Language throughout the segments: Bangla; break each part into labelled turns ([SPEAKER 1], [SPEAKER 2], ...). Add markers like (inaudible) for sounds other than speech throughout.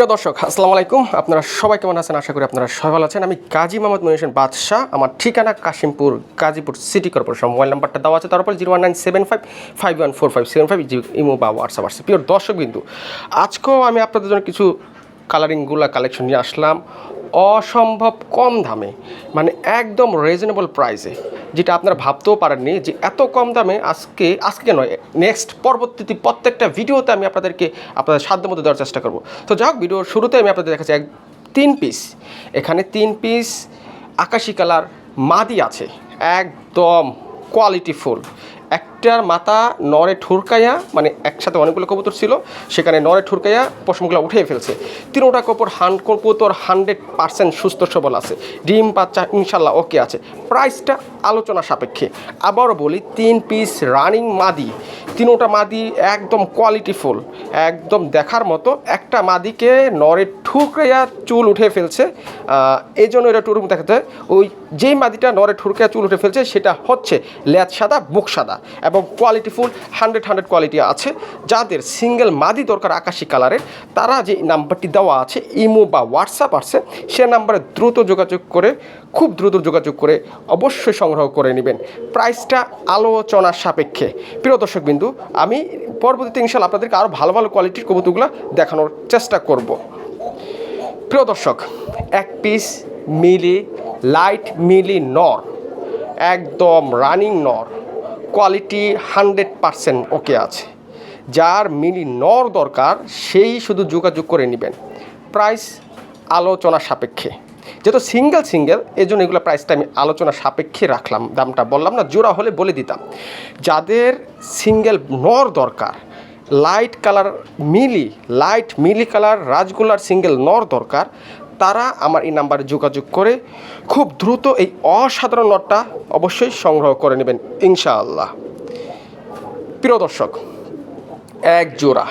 [SPEAKER 1] প্রিয় দর্শক, আসসালামু আলাইকুম। আপনারা সবাই কেমন আছেন? আশা করি আপনারা সবাই ভালো আছেন। আমি কাজী মোহাম্মদ মহিউসেন বাদশাহ। আমার ঠিকানা Kashimpur, Gazipur city corporation. Mobile নাম্বারটা দেওয়া আছে তারপর zero one nine seven five five one four five seven five. Imo বা হোয়াটসঅ্যাপ আছে। প্রিয় দর্শক বিন্দু আজকেও আমি আপনাদের জন্য কিছু কালারিংগুলো কালেকশন নিয়ে আসলাম। অসম্ভব কম দামে মানে একদম রিজনেবল প্রাইসে যেটা আপনারা ভাবতেও পারেননি যে এত কম দামে আজকে আজকে নয় নেক্সট পরবর্তীতে প্রত্যেকটা ভিডিওতে আমি আপনাদেরকে আপনাদের সাধ্য মতো দেওয়ার চেষ্টা করব। তো যাই হোক, ভিডিওর শুরুতে আমি আপনাদের দেখাচ্ছি এক, তিন পিস এখানে তিন পিস আকাশি কালার মাদি আছে, একদম কোয়ালিটিফুল একটার মাথা নরে ঠুরকাইয়া মানে একসাথে অনেকগুলো কবুতর ছিল, সেখানে নরে ঠুরকাইয়া পশমগুলো উঠিয়ে ফেলছে। তিনোটা কবুতর হান, কবুতর হান্ড্রেড পার্সেন্ট সুস্থ সবল আছে। ডিম, বাচ্চা, ইনশাল্লাহ ওকে আছে। প্রাইসটা আলোচনা সাপেক্ষে। আবারও বলি, তিন পিস রানিং মাদি। তিনোটা মাদি একদম কোয়ালিটিফুল একদম দেখার মতো। একটা মাদিকে নরে ঠুকরাইয়া চুল উঠে ফেলছে। এই জন্য এটা টুরুম দেখাতে ওই যেই মাদিটা নরে ঠুরকাইয়া চুল উঠে ফেলছে, সেটা হচ্ছে ল্যাচ সাদা বুক সাদা। এবং কোয়ালিটিফুল হান্ড্রেড হান্ড্রেড কোয়ালিটি আছে। যাদের সিঙ্গেল মাদি দরকার আকাশি কালারের তারা যে নাম্বারটি দেওয়া আছে, ইমো বা হোয়াটসঅ্যাপ আছে, সে নাম্বারে দ্রুত যোগাযোগ করে, খুব দ্রুত যোগাযোগ করে অবশ্যই সংগ্রহ করে নেবেন। প্রাইসটা আলোচনার সাপেক্ষে। প্রিয় দর্শক বিন্দু, আমি পরবর্তীতে ইনশাল্লাহ আপনাদেরকে আরও ভালো ভালো কোয়ালিটির কবুতরগুলো দেখানোর চেষ্টা করব। প্রিয় দর্শক, এক পিস মিলি লাইট মিলি নর, একদম রানিং নর। কোয়ালিটি হান্ড্রেড পারসেন্ট ওকে আছে। যার মিলি নর দরকার, সেই শুধু যোগাযোগ করে নেবেন। প্রাইস আলোচনা সাপেক্ষে। যেহেতু সিঙ্গেল সিঙ্গেল এই জন্য এগুলো প্রাইসটা আমি আলোচনা সাপেক্ষে রাখলাম, দামটা বললাম না, জোড়া হলে বলে দিতাম। যাদের সিঙ্গেল নর দরকার লাইট কালার মিলি লাইট মিলি কালার রাজগোলার সিঙ্গেল নর দরকার তারা আমার এই নাম্বারে যোগাযোগ করে খুব দ্রুত এই অসাধারণ নটটা অবশ্যই সংগ্রহ করে নেবেন, ইনশাআল্লাহ। প্রিয় দর্শক, এক জোড়া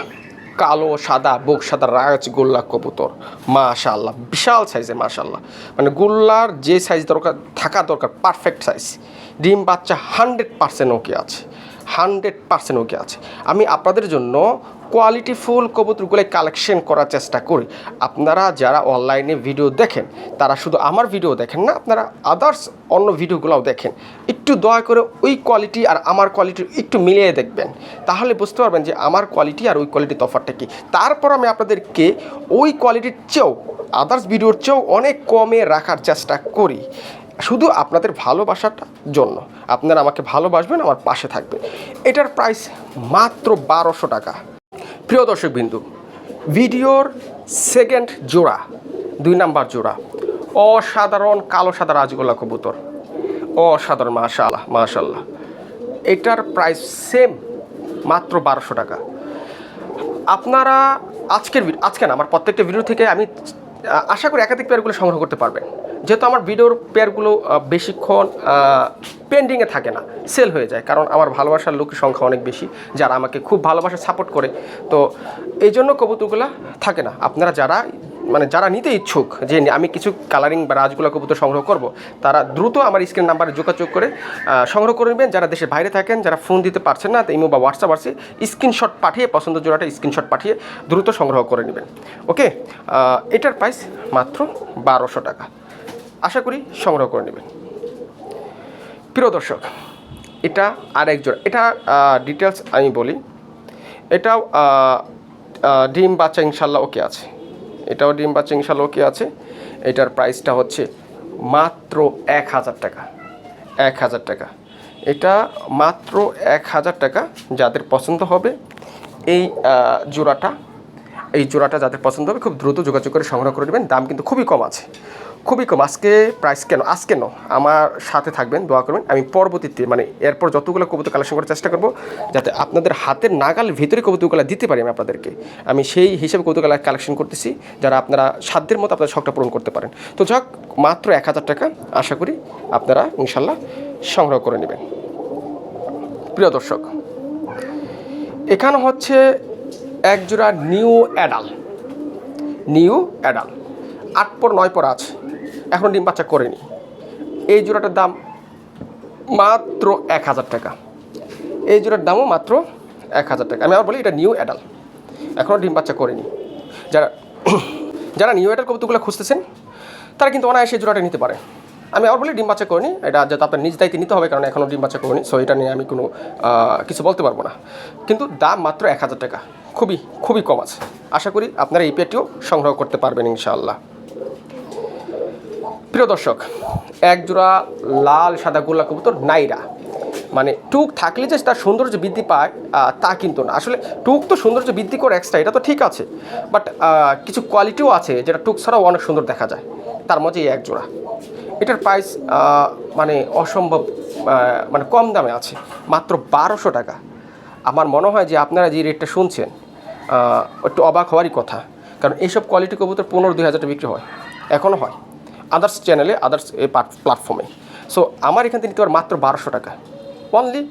[SPEAKER 1] কালো, সাদা, বুক সাদা, রাজ গোল্লা কবুতর মাশাল্লাহ বিশাল সাইজে মাশাল্লাহ মানে গোল্লার যে সাইজ দরকার, থাকা দরকার পারফেক্ট সাইজ ডিম বাচ্চা হান্ড্রেড পার্সেন্ট ওকে আছে। হান্ড্রেড পার্সেন্ট ওকে আছে। আমি আপনাদের জন্য কোয়ালিটিফুল কবুতরগুলো কালেকশন করার চেষ্টা করি। আপনারা যারা অনলাইনে ভিডিও দেখেন, তারা শুধু আমার ভিডিও দেখেন না, আপনারা আদার্স অন্য ভিডিওগুলোও দেখেন। একটু দয়া করে ওই কোয়ালিটি আর আমার কোয়ালিটি একটু মিলিয়ে দেখবেন। তাহলে বুঝতে পারবেন যে আমার কোয়ালিটি আর ওই কোয়ালিটির তফাৎটা কী। তারপর আমি আপনাদেরকে ওই কোয়ালিটির চেয়েও আদার্স ভিডিওর চেয়েও অনেক কমে রাখার চেষ্টা করি। শুধু আপনাদের ভালোবাসাটার জন্য। আপনারা আমাকে ভালোবাসবেন, আমার পাশে থাকবেন। এটার প্রাইস মাত্র বারোশো টাকা। প্রিয় দর্শক বিন্দু ভিডিওর সেকেন্ড জোড়া, দুই নাম্বার জোড়া, অসাধারণ কালো সাদা রাজগোল্লা কবুতর। অসাধারণ মাশাল্লাহ মাশাল্লাহ এটার প্রাইস সেম মাত্র বারোশো টাকা। আপনারা আজকের আজকে না, আমার প্রত্যেকটা ভিডিও থেকে আমি আশা করি একাধিক পেয়ারগুলো সংগ্রহ করতে পারবেন। যেহেতু আমার ভিডিওর পেয়ারগুলো বেশিক্ষণ পেন্ডিংয়ে থাকে না সেল হয়ে যায়। কারণ আমার ভালোবাসার লোকের সংখ্যা অনেক বেশি, যারা আমাকে খুব ভালোবাসা সাপোর্ট করে। তো এই জন্য কবুতরগুলো থাকে না। আপনারা যারা মানে যারা নিতে ইচ্ছুক, যে আমি কিছু কালারিং বা রাজগুলা কবুতর সংগ্রহ করব, তারা দ্রুত আমার স্ক্রিন নাম্বারে যোগাযোগ করে সংগ্রহ করে নেবেন। যারা দেশের বাইরে থাকেন, যারা ফোন দিতে পারছেন না ইমো বা হোয়াটসঅ্যাপ আছে স্ক্রিনশট পাঠিয়ে, পছন্দ জোড়াটা স্ক্রিনশট পাঠিয়ে দ্রুত সংগ্রহ করে নেবেন। ওকে এটার প্রাইস মাত্র বারোশো টাকা। আশা করি সংগ্রহ করে নেবেন। প্রিয় দর্শক, এটা আরেক জোড়া। এটা ডিটেলস আমি বলি। এটাও ডিম বাচ্চা ইনশাল্লাহ ওকে আছে। এটাও ডিম বাচ্চা ইনশাল্লাহ ওকে আছে। এটার প্রাইসটা হচ্ছে মাত্র এক হাজার টাকা। এক হাজার টাকা। এটা মাত্র এক হাজার টাকা যাদের পছন্দ হবে এই জোড়াটা এই জোড়াটা যাদের পছন্দ হবে খুব দ্রুত যোগাযোগ করে সংগ্রহ করে নেবেন। দাম কিন্তু খুবই কম আছে। খুবই কম। আজকে প্রাইস কেন? আজকে ন আমার সাথে থাকবেন, দোয়া করবেন। আমি পরবর্তীতে মানে এরপর যতগুলো কবুতর কালেকশন করার চেষ্টা করব, যাতে আপনাদের হাতের নাগাল ভিতরে কবুতরগুলো দিতে পারি আমি আপনাদেরকে। আমি সেই হিসেবে কবুতরগুলো কালেকশন করতেছি, যারা আপনারা সাধ্যের মতো আপনাদের শখটা পূরণ করতে পারেন। তো যাক, মাত্র এক হাজার টাকা আশা করি আপনারা ইনশাল্লাহ সংগ্রহ করে নেবেন। প্রিয় দর্শক, এখানে হচ্ছে এক জোড়া নিউ অ্যাডাল নিউ অ্যাডাল আট পর নয় পর আছে। এখন ডিম বাচ্চা করেনি এই জোড়াটার দাম মাত্র এক হাজার টাকা। এই জোড়ার দামও মাত্র এক হাজার টাকা। আমি আবার বলি, এটা নিউ অ্যাডাল এখনও ডিম বাচ্চা করেনি যারা যারা নিউ অ্যাডাল কবুতরগুলো খুঁজতেছেন, তারা কিন্তু অনায়াসে জোড়াটা নিতে পারে। আমি আবার বলি, ডিম বাচ্চা করিনি। এটা যাতে আপনার নিজ দায়িত্বে নিতে হবে, কারণ এখনও ডিম বাচ্চা করিনি সো এটা নিয়ে আমি কোনো কিছু বলতে পারব না। কিন্তু দাম মাত্র এক হাজার টাকা। খুবই খুবই কম আছে। আশা করি আপনারা এই পেটিও সংগ্রহ করতে পারবেন ইনশাআল্লাহ। প্রিয় দর্শক এক জোড়া লাল সাদা গোল্লা কবুতর নাইরা। মানে টুক থাকলে যে তার সৌন্দর্য বৃদ্ধি পায় তা কিন্তু না। আসলে টুক তো সৌন্দর্য বৃদ্ধি করে এক্সট্রা এটা তো ঠিক আছে। বাট কিছু কোয়ালিটিও আছে যেটা টুক ছাড়াও অনেক সুন্দর দেখা যায়। তার মধ্যে এই এক জোড়া এটার প্রাইস মানে অসম্ভব মানে কম দামে আছে, মাত্র বারোশো টাকা। আমার মনে হয় যে আপনারা যে রেটটা শুনছেন একটু অবাক হওয়ারই কথা, কারণ এইসব কোয়ালিটি কবুতর পনেরো দুই হাজার বিক্রি হয় এখনও হয়। আদার্স চ্যানেলে আদার্স প্ল্যাটফর্মে সো আমার এখান থেকে নিতে মাত্র বারোশো টাকা। অনলি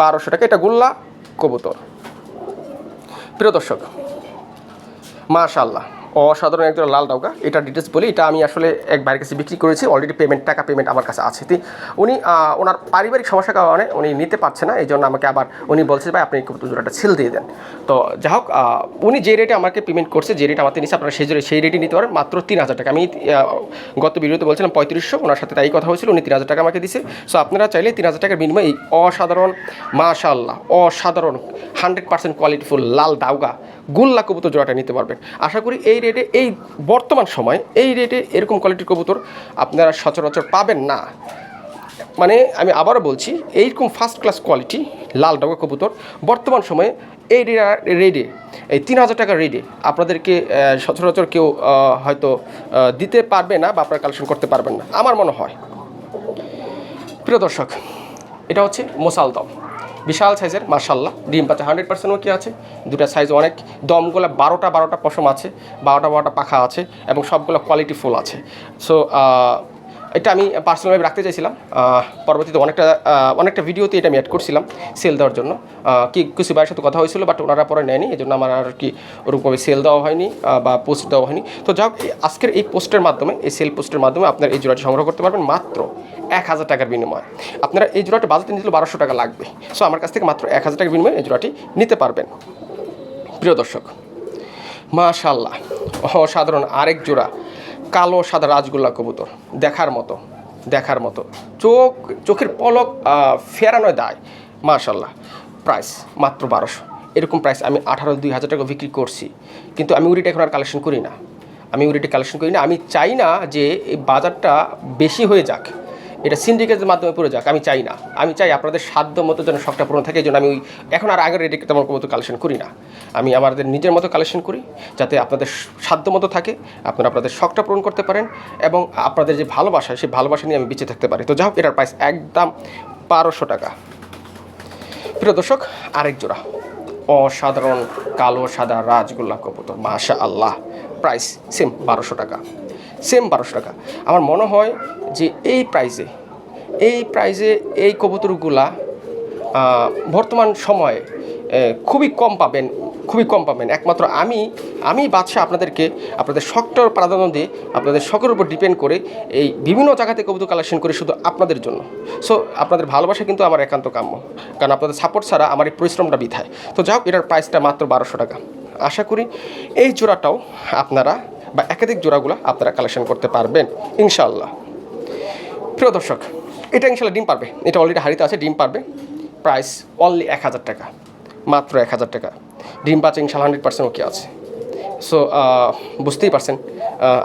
[SPEAKER 1] বারোশো টাকা। এটা গোল্লা কবুতর। প্রিয় দর্শক মাশাল্লাহ অসাধারণ একজন লাল ডাউকা এটা ডিটেলস বলি, এটা আমি আসলে এক ভাইয়ের কাছে বিক্রি করেছি অলরেডি পেমেন্ট টাকা পেমেন্ট আমার কাছে আছে। তি উনি ওনার পারিবারিক সমস্যার কারণে উনি নিতে পারছে না এই জন্য আমাকে আবার উনি বলছে ভাই, আপনি কবুতর জোড়াটা ছিল দিয়ে দেন। তো যাই হোক উনি যে রেটে আমাকে পেমেন্ট করছে, যে রেট আমাকে নিচ্ছে আপনারা সেই সেই রেটে নিতে পারেন, মাত্র তিন হাজার টাকা। আমি গত ভিডিওতে বলছিলাম পঁয়ত্রিশশো, ওনার সাথে তাই কথা হয়েছিল, উনি তিন হাজার টাকা আমাকে দিছে। সো আপনারা চাইলে তিন হাজার টাকার বিনিময়ে এই অসাধারণ মাশাল্লাহ অসাধারণ হান্ড্রেড পার্সেন্ট কোয়ালিটিফুল লাল দাউগা গুল্লা কবুতর জোড়াটা নিতে পারবেন। আশা করি এই রেটে এই বর্তমান সময় এই রেটে এরকম কোয়ালিটির কবুতর আপনারা সচরাচর পাবেন না। মানে আমি আবারও বলছি, এইরকম ফার্স্ট ক্লাস কোয়ালিটি লাল ডাউকা কবুতর বর্তমান সময়ে এই রেডে এই তিন হাজার টাকার রেডে আপনাদেরকে সচরাচর কেউ হয়তো দিতে পারবে না বা আপনারা কালেকশন করতে পারবেন না। আমার মনে হয়। প্রিয় দর্শক, এটা হচ্ছে মোসালদম বিশাল সাইজের মার্শাল্লাহ ডিম পাচ্ছে হান্ড্রেড পার্সেন্টও কি আছে? দুটা সাইজ অনেক। দমগুলো বারোটা বারোটা পশম আছে। বারোটা বারোটা পাখা আছে এবং সবগুলো কোয়ালিটি ফুল আছে। সো এটা আমি পার্সোনালভাবে রাখতে চাইছিলাম। পরবর্তীতে অনেকটা অনেকটা ভিডিওতে এটা আমি অ্যাড করছিলাম সেল দেওয়ার জন্য। কি, কিছু ভাইয়ের সাথে কথা হয়েছিল বাট ওনারা পরে নেয়নি এই জন্য আমার আর কি ওরকমভাবে সেল দেওয়া হয়নি বা পোস্ট দেওয়া হয়নি। তো যাক আজকের এই পোস্টের মাধ্যমে, এই সেল পোস্টের মাধ্যমে আপনার এই জোড়াটি সংগ্রহ করতে পারবেন। মাত্র এক হাজার টাকার বিনিময়ে। আপনারা এই জোড়াটা বাজারে নিতে বারোশো টাকা লাগবে। সো আমার কাছ থেকে মাত্র এক হাজার টাকার বিনিময়ে এই জোড়াটি নিতে পারবেন। প্রিয় দর্শক মাশাল্লাহ অসাধারণ আরেক জোড়া কালো সাদা রাজগোল্লা কবুতর। দেখার মতো দেখার মতো। চোখ, চোখের পলক ফেরানো দায়। মাশাল্লাহ প্রাইস মাত্র বারোশো। এরকম প্রাইস আমি আঠারো, দুই হাজার টাকা বিক্রি করছি। কিন্তু আমি উড়িটা এখন আর কালেকশন করি না। আমি উড়িটা কালেকশন করি না। আমি চাই না যে এই বাজারটা বেশি হয়ে যাক। এটা সিন্ডিকেটের মাধ্যমে পড়ে যাক, আমি চাই না। আমি চাই আপনাদের সাধ্য মতো যেন শখটা পূরণ থাকে, এই জন্য আমি ওই এখন আর আগের রেটে তেমন মতো কালেকশন করি না। আমি আমাদের নিজের মতো কালেকশন করি, যাতে আপনাদের সাধ্য মতো থাকে, আপনারা আপনাদের শখটা পূরণ করতে পারেন, এবং আপনাদের যে ভালোবাসা, সেই ভালোবাসা নিয়ে আমি বেঁচে থাকতে পারি। তো যাই হোক, এটার প্রাইস একদম বারোশো টাকা। প্রিয় দর্শক, আরেক জোড়া। অসাধারণ কালো সাদা রাজগোল্লা কবুতর মাশা আল্লাহ প্রাইস সেম বারোশো টাকা। সেম বারোশো টাকা। আমার মনে হয় যে এই প্রাইসে এই প্রাইসে এই কবুতরগুলা বর্তমান সময়ে খুবই কম পাবেন, খুবই কম পাবেন। একমাত্র আমি আমি বাদশাহ আপনাদেরকে, আপনাদের শখটার প্রাধান্য দিয়ে আপনাদের শখের উপর ডিপেন্ড করে এই বিভিন্ন জায়গা থেকে কবুতর কালেকশন করি শুধু আপনাদের জন্য। সো আপনাদের ভালোবাসা কিন্তু আমার একান্ত কাম্য। কারণ আপনাদের সাপোর্ট ছাড়া আমার এই পরিশ্রমটা বৃথায়। তো হোক, এটার প্রাইসটা মাত্র বারোশো টাকা। আশা করি এই জোড়াটাও আপনারা বা একাধিক জোড়াগুলো আপনারা কালেকশন করতে পারবেন ইনশাল্লাহ প্রিয় দর্শক, এটা ইনশাল্লাহ ডিম পারবে। এটা অলরেডি হারিতে আছে, ডিম পারবে। প্রাইস অনলি এক হাজার টাকা, মাত্র এক হাজার টাকা। ডিম পাচ্ছে ইনশাল্লাহ হান্ড্রেড পার্সেন্ট ওকে আছে। সো বুঝতেই পারছেন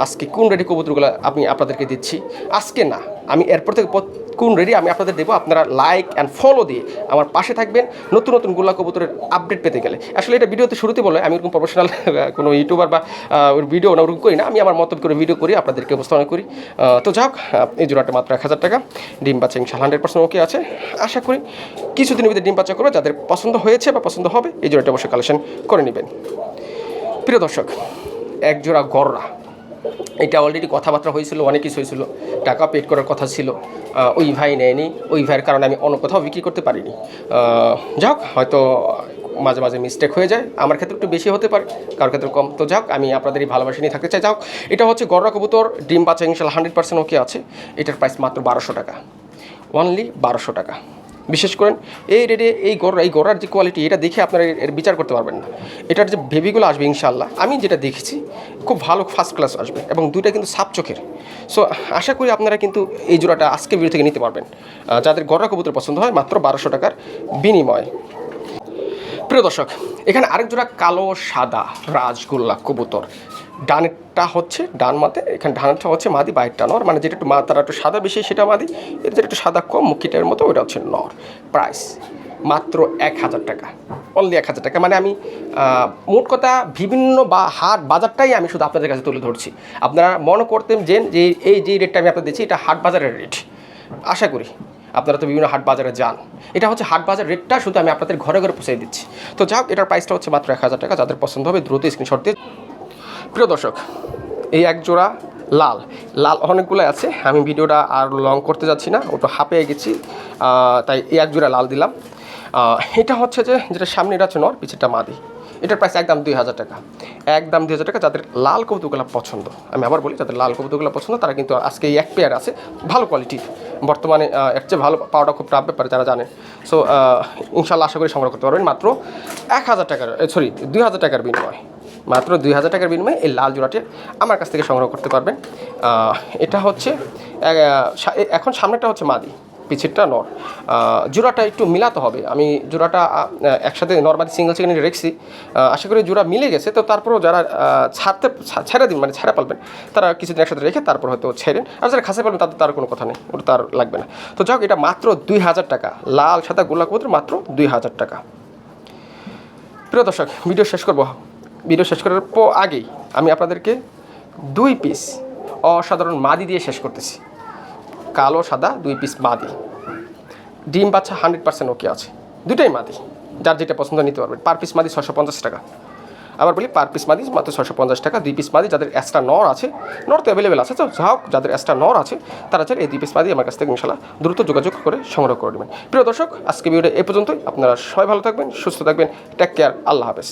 [SPEAKER 1] আজকে কোন রেডি কবুতরগুলো আমি আপনাদেরকে দিচ্ছি। আজকে না, আমি এরপর থেকে কোন রেডি আমি আপনাদের দেবো। আপনারা লাইক অ্যান্ড ফলো দিয়ে আমার পাশে থাকবেন। নতুন নতুন গোল্লা কবুতরের আপডেট পেতে গেলে। আসলে এটা ভিডিওতে শুরুতে বলে, আমি ওরকম প্রফেশনাল (laughs) কোনো ইউটিউবার বা ওর ভিডিও না ওরকম করি না। আমি আমার মতো করে ভিডিও করি, আপনাদেরকে উপস্থাপন করি। তো যাক এই জোড়াটা মাত্র এক হাজার টাকা। ডিম বাচ্চা ইনশাল হান্ড্রেড পার্সেন্ট ওকে আছে। আশা করি কিছুদিনের ভিতরে ডিম বাচ্চা করবে। যাদের পছন্দ হয়েছে বা পছন্দ হবে, এই জোড়াটা অবশ্যই কালেকশন করে নেবেন। প্রিয় দর্শক, এক জোড়া গররা। এটা অলরেডি কথাবার্তা হয়েছিল, অনেক কিছু হয়েছিল, টাকা পেড করার কথা ছিল ওই ভাই নেয়নি, ওই ভাইয়ের কারণে আমি অন্য কোথাও বিক্রি করতে পারিনি। যাক, হয়তো মাঝে মাঝে মিস্টেক হয়ে যায়, আমার ক্ষেত্রে একটু বেশি হতে পারে, কারোর ক্ষেত্রে কম। তো যাক, আমি আপনাদের এই ভালোবাসা নিয়ে থাকতে চাই। যাক, এটা হচ্ছে গররা কবুতর, ডিম বাচ্চা ইনশাল্লাহ হান্ড্রেড পার্সেন্ট ওকে আছে, এটার প্রাইস মাত্র বারোশো টাকা। অনলি বারোশো টাকা। বিশেষ করেন, এই রেটে, এই গড়, এই গড়ার যে কোয়ালিটি এটা দেখে আপনারা এর- বিচার করতে পারবেন না। এটার যে বেবিগুলো আসবে ইনশাল্লাহ আমি যেটা দেখেছি, খুব ভালো ফার্স্ট ক্লাস আসবে এবং দুইটা কিন্তু সাপ চোখের। সো আশা করি আপনারা কিন্তু এই জোড়াটা আজকে ভিডিও থেকে নিতে পারবেন। যাদের গড়া কবুতর পছন্দ হয়, মাত্র বারোশো টাকার বিনিময়। প্রিয় দর্শক, এখানে আরেক জোড়া কালো সাদা রাজগোল্লা কবুতর। ডানেরটা হচ্ছে, ডান মাতে, এখানে ডানেরটা হচ্ছে মাদি, বাইরটা নর মানে যেটা একটু মাথাটা একটু সাদা বেশি, সেটা মাদি, এর যেটা একটু সাদা কম, মুখিটার মতো ওটা হচ্ছে নর। প্রাইস মাত্র এক হাজার টাকা। অনলি এক হাজার টাকা মানে আমি মোট কথা বিভিন্ন বা হাট বাজারটাই আমি শুধু আপনাদের কাছে তুলে ধরছি। আপনারা মনে করতেন যে যে এই যে রেটটা আমি আপনাদের দিচ্ছি, এটা হাট বাজারের রেট আশা করি আপনারা তো বিভিন্ন হাট বাজারে যান। এটা হচ্ছে হাট বাজার রেটটা শুধু আমি আপনাদের ঘরে ঘরে পৌঁছে দিচ্ছি। তো যাক এটার প্রাইসটা হচ্ছে মাত্র এক হাজার টাকা, যাদের পছন্দ হবে দ্রুত স্ক্রিনশট দিয়ে প্রিয় দর্শক, এই এক জোড়া লাল। লাল অনেকগুলো আছে, আমি ভিডিওটা আর লং করতে যাচ্ছি না, ওটা হাঁপিয়ে গেছি তাই এই এক জোড়া লাল দিলাম। এটা হচ্ছে যে, যেটা সামনে, এটা হচ্ছে নর, পিছেরটা মাদি। এটার প্রাইস একদম দুই হাজার টাকা। একদম দুই হাজার টাকা, যাদের লাল কবুতরগুলো পছন্দ, আমি আবার বলি, যাদের লাল কবুতরগুলো পছন্দ, তারা কিন্তু আজকে এই এক পেয়ার আছে, ভালো কোয়ালিটির বর্তমানে এর চেয়ে ভালো পাওয়াটা খুব টাফ ব্যাপার, যারা জানে। সো ইনশাল্লাহ আশা করি সংগ্রহ করতে পারবেন, মাত্র এক হাজার টাকার সরি দুই হাজার টাকার বিনিময়। মাত্র দুই হাজার টাকার বিনিময়ে এই লাল জোড়াটি আমার কাছ থেকে সংগ্রহ করতে পারবেন। এটা হচ্ছে এখন সামনেটা হচ্ছে মাদি পিছেরটা নর। জোড়াটা একটু মিলাতে হবে। আমি জোড়াটা একসাথে নর্মালি সিঙ্গেল সেকেন্ডে রেখেছি। আশা করি জোড়া মিলে গেছে। তো তারপরেও যারা ছাড়তে ছেড়ে দিন মানে ছেড়ে পালবেন, তারা কিছুদিন একসাথে রেখে তারপর হয়তো ছেড়েন আর যারা খাসে পালবেন, তাদের তার কোনো কথা নেই। ওটা তার লাগবে না। তো যাক এটা মাত্র দুই হাজার টাকা। লাল, সাদা গোলা কবুতর মাত্র দুই হাজার টাকা। প্রিয় দর্শক, ভিডিও শেষ করব। ভিডিও শেষ করার পর আগেই আমি আপনাদেরকে দুই পিস অসাধারণ মাদি দিয়ে শেষ করতেছি। কালো, সাদা, দুই পিস মাদি। ডিম বাচ্চা হান্ড্রেড পার্সেন্ট ওকে আছে। দুটাই মাদি। যার যেটা পছন্দ নিতে পারবেন পার পিস মাদি ছশো পঞ্চাশ টাকা। আবার বলি পার পিস মাদি মাত্র ছশো পঞ্চাশ টাকা। দুই পিস মাদি যাদের এক্সট্রা নর আছে, নর তো অ্যাভেলেবেল আছে। তো হোক, যাদের এক্সট্রা নর আছে, তারা চাইলে এই দুই পিস মাদি আমার কাছ থেকে ইনশাল্লাহ দ্রুত যোগাযোগ করে সংগ্রহ করে নেবেন। প্রিয় দর্শক, আজকে ভিডিওটা এ পর্যন্তই। আপনারা সবাই ভালো থাকবেন, সুস্থ থাকবেন। টেক কেয়ার আল্লাহ হাফেজ।